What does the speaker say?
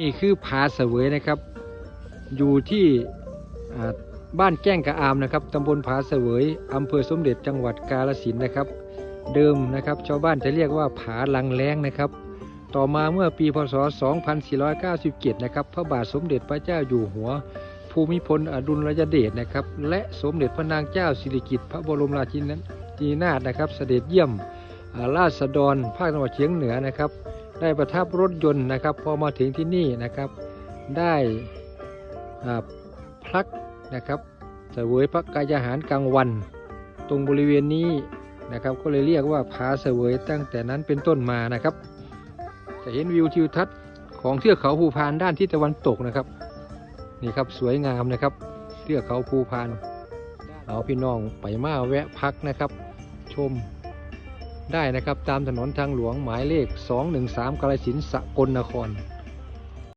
นี่คือผาเสวยนะครับ อยู่ที่บ้านแก้งกระอามนะครับตำบลผาเสวยอำเภอสมเด็จจังหวัดกาฬสินนะครับ เดิมนะครับ ชาวบ้านจะเรียกว่าผาลังแรงนะครับ ต่อมาเมื่อปีพศ 2497 นะครับ พระบาทสมเด็จพระเจ้าอยู่หัว ภูมิพลอดุลยเดชนะครับ และสมเด็จพระนางเจ้าสิริกิติ์พระบรมราชินีนาถนะครับ เสด็จเยี่ยมราษฎรภาคตะวันออกเฉียงเหนือนะครับ ได้ประทับรถยนต์นะครับ พอมาถึงที่นี่นะครับ ได้พักนะครับเสวยพระกายอาหารกลางวัน ตรงบริเวณนี้นะครับ ก็เลยเรียกว่าผาเสวยตั้งแต่นั้นเป็นต้นมานะครับ จะเห็นวิวทิวทัศน์ของเทือกเขาภูพานด้านทิศตะวันตกนะครับนี่ครับสวยงามนะครับเทือกเขาภูพานเอาพี่น้องไปมาแวะพักนะครับ ชม ได้นะครับตามถนนทางหลวงหมายเลข 213กาลสินสกลนคร